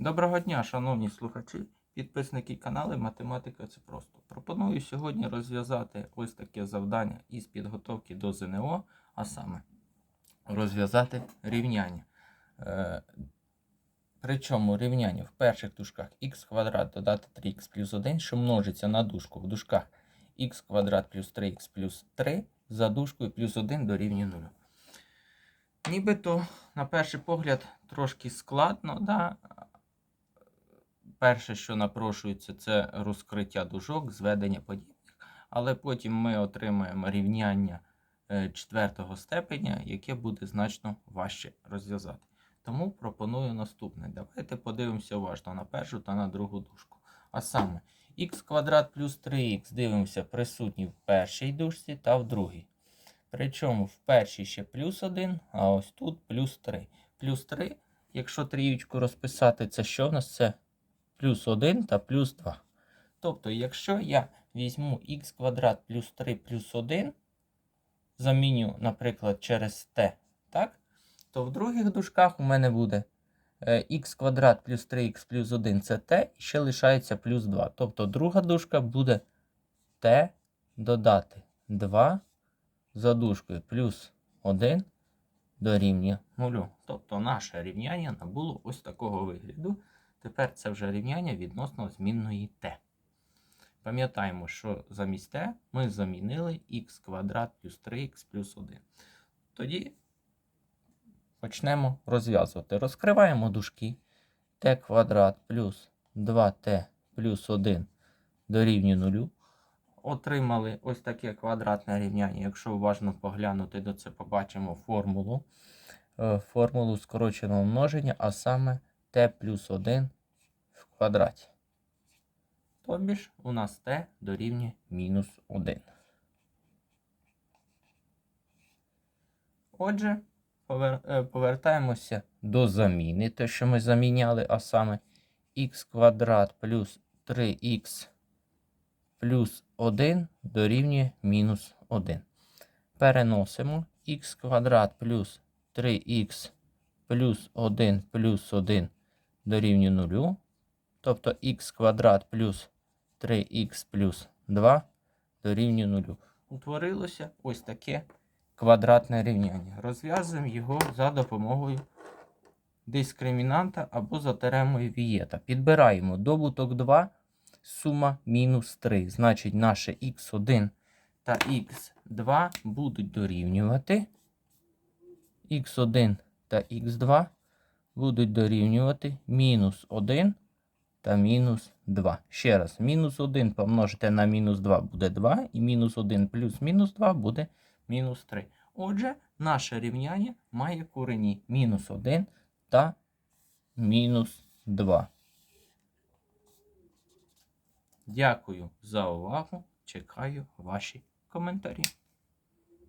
Доброго дня, шановні слухачі, підписники каналу Математика це просто. Пропоную сьогодні розв'язати ось таке завдання із підготовки до ЗНО, а саме розв'язати рівняння. Е, Причому рівняння в перших дужках х квадрат додати 3х плюс 1, що множиться на дужку в дужках х квадрат плюс 3х плюс 3 за дужкою плюс 1 дорівнює 0. Нібито, на перший погляд, трошки складно, да? Перше, що напрошується, це розкриття дужок, зведення подібних, але потім ми отримаємо рівняння е, четвертого степеня, яке буде значно важче розв'язати. Тому пропоную наступне. Давайте подивимося уважно на першу та на другу дужку. А саме, х квадрат плюс 3х дивимося присутні в першій дужці та в другій. Причому в першій ще плюс 1, а ось тут плюс 3. Плюс 3, якщо трієчку розписати, це що в нас це плюс 1 та плюс 2. Тобто, якщо я візьму х квадрат плюс 3 плюс 1, заміню, наприклад, через t, так? то в других дужках у мене буде х квадрат плюс 3х плюс 1 це t, і ще лишається плюс 2. Тобто друга дужка буде t додати 2 за дужкою плюс 1 дорівнює 0. Тобто наше рівняння набуло ось такого вигляду. Тепер це вже рівняння відносно змінної t. Пам'ятаємо, що замість t ми замінили х квадрат плюс 3х плюс 1. Тоді почнемо розв'язувати. Розкриваємо дужки t квадрат плюс 2t плюс 1 дорівнює 0. Отримали ось таке квадратне рівняння. Якщо уважно поглянути, то це побачимо формулу. Е, Формулу скороченого множення, а саме t плюс 1 в квадраті. Тобі ж у нас t дорівнює мінус 1. Отже, е, повертаємося до заміни, те, що ми заміняли, а саме х квадрат плюс 3х плюс 1 дорівнює мінус 1. Переносимо х квадрат плюс 3х плюс 1 плюс 1 дорівнює 0. Тобто х квадрат плюс 3х плюс 2 дорівнює 0. Утворилося ось таке квадратне рівняння. Розв'язуємо його за допомогою дискримінанта або за теремою Вієта. Підбираємо добуток 2, сума мінус 3. Значить, наше х1 та х2 будуть дорівнювати. х1 та х2 будуть дорівнювати мінус 1 та мінус 2. Ще раз, мінус 1 помножити на мінус 2 буде 2, і мінус 1 плюс мінус 2 буде мінус 3. Отже, наше рівняння має корені мінус 1 та мінус 2. Дякую за увагу. Чекаю ваші коментарі.